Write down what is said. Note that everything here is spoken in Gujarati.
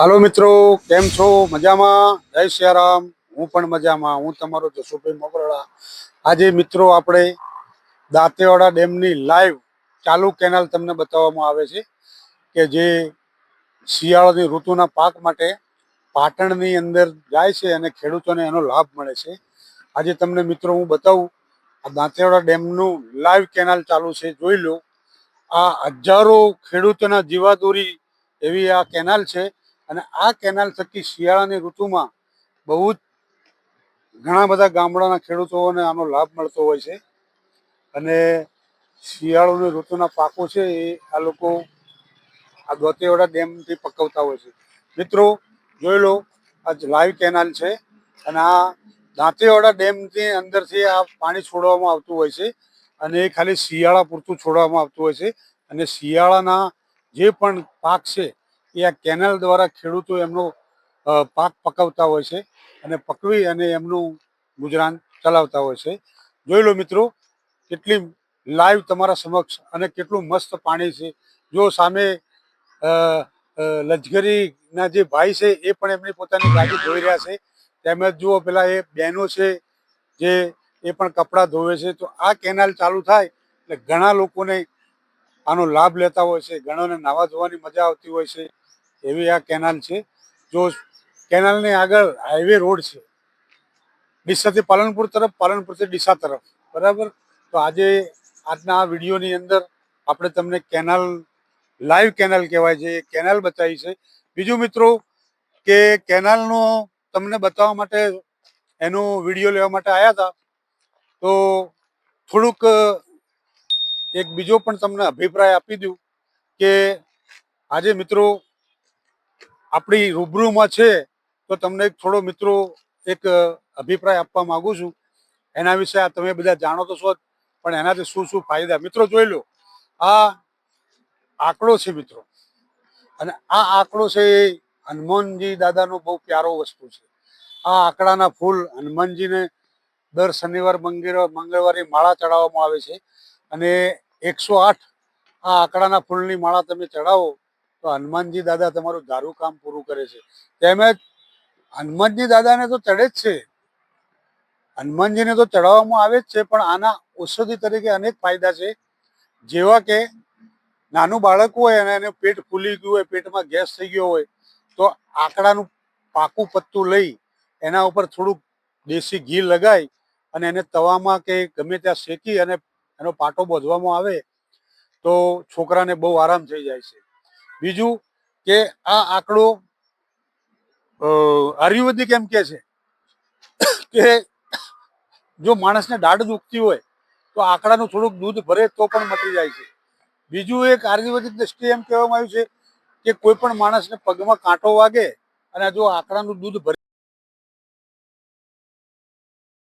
હાલો મિત્રો, કેમ છો? મજામાં? જય સિયારામ. હું પણ મજામાં. હું તમારો જસુભાઈ મોગરડા આજે મિત્રો આપણે દાંતેવાડા ડેમની લાઈવ ચાલુ કેનાલ તમને બતાવવામાં આવે છે કે જે શિયાળાની ઋતુના પાક માટે પાટણની અંદર જાય છે અને ખેડૂતોને એનો લાભ મળે છે. આજે તમને મિત્રો હું બતાવું, આ દાંતેવાડા ડેમનું લાઈવ કેનાલ ચાલુ છે. જોઈ લો, આ હજારો ખેડૂતોના જીવાદોરી એવી આ કેનાલ છે અને આ કેનાલ થકી શિયાળાની ઋતુમાં બહુ જ ઘણા બધા ગામડાના ખેડૂતોને આનો લાભ મળતો હોય છે. અને શિયાળોની ઋતુના પાકો છે એ આ લોકો આ દોતેવાડા ડેમથી પકવતા હોય છે. મિત્રો, જોઈ લો, આ લાઈવ કેનાલ છે અને આ દાંતેવાડા ડેમની અંદરથી આ પાણી છોડવામાં આવતું હોય છે અને એ ખાલી શિયાળા પૂરતું છોડવામાં આવતું હોય છે. અને શિયાળાના જે પણ પાક છે એ આ કેનાલ દ્વારા ખેડૂતો એમનો પાક પકવતા હોય છે અને પકવી અને એમનું ગુજરાન ચલાવતા હોય છે. જોઈ લો મિત્રો, કેટલી લાઈવ તમારા સમક્ષ અને કેટલું મસ્ત પાણી છે. જો સામે લશ્કરીના જે ભાઈ છે એ પણ એમની પોતાની ગાડી ધોઈ રહ્યા છે. તેમજ જુઓ પેલા એ બહેનો છે જે એ પણ કપડાં ધોવે છે. તો આ કેનાલ ચાલુ થાય એટલે ઘણા લોકોને આનો લાભ લેતા હોય છે. ઘણાને નાવા ધોવાની મજા આવતી હોય છે. એવી આ કેનાલ છે, જો કેનાલની આગળ હાઈવે રોડ છે, ડીસાથી પાલનપુર તરફ, પાલનપુરથી ડીસા તરફ, બરાબર? તો આજે આજના આ વિડીયોની અંદર આપણે તમને કેનાલ લાઈવ કેનાલ કહેવાય છે કેનાલ બતાવી છે. બીજું મિત્રો કે કેનાલનો તમને બતાવવા માટે એનો વીડિયો લેવા માટે આવ્યા હતા, તો થોડુંક એક બીજો પણ તમને અભિપ્રાય આપી દઉં કે આજે મિત્રો આપણી રૂબરૂમાં છે, તો તમને એક થોડો મિત્રો એક અભિપ્રાય આપવા માગું છું. એના વિશે આ તમે બધા જાણો તો છો પણ એનાથી શું શું ફાયદા? મિત્રો જોઈ લો, આ આંકડો છે મિત્રો. અને આ આંકડો છે એ હનુમાનજી દાદાનો બહુ પ્યારો વસ્તુ છે. આ આંકડાના ફૂલ હનુમાનજીને દર શનિવાર મંગળવાર મંગળવારે માળા ચડાવવામાં આવે છે. અને એકસો આઠ આ આંકડાના ફૂલની માળા તમે ચડાવો તો હનુમાનજી દાદા તમારું ધારું કામ પૂરું કરે છે. તેમજ હનુમાનજી દાદાને તો ચડે જ છે. હનુમાનજીને તો ચડાવવામાં આવે જ છે, પણ આના ઔષધિ તરીકે અનેક ફાયદા છે. જેવા કે નાનું બાળક હોય અને એને પેટ ફૂલી ગયું હોય, પેટમાં ગેસ થઈ ગયો હોય, તો આંકડાનું પાકું પત્તું લઈ એના ઉપર થોડુંક દેશી ઘી લગાવી અને એને તવામાં કે ગમે ત્યાં શેકી અને એનો પાટો બોધવામાં આવે, તો છોકરાને બહુ આરામ થઈ જાય છે. બીજું કે આ આંકડો આયુર્વેદિક એમ કે છે કે જો માણસને દાઢ દુખતી હોય તો આંકડાનું થોડુંક દૂધ ભરે તો પણ મટી જાય છે. બીજું એક આયુર્વેદિક દ્રષ્ટિએ એમ કહેવામાં આવ્યું છે કે કોઈ પણ માણસને પગમાં કાંટો વાગે અને જો આંકડાનું દૂધ ભરે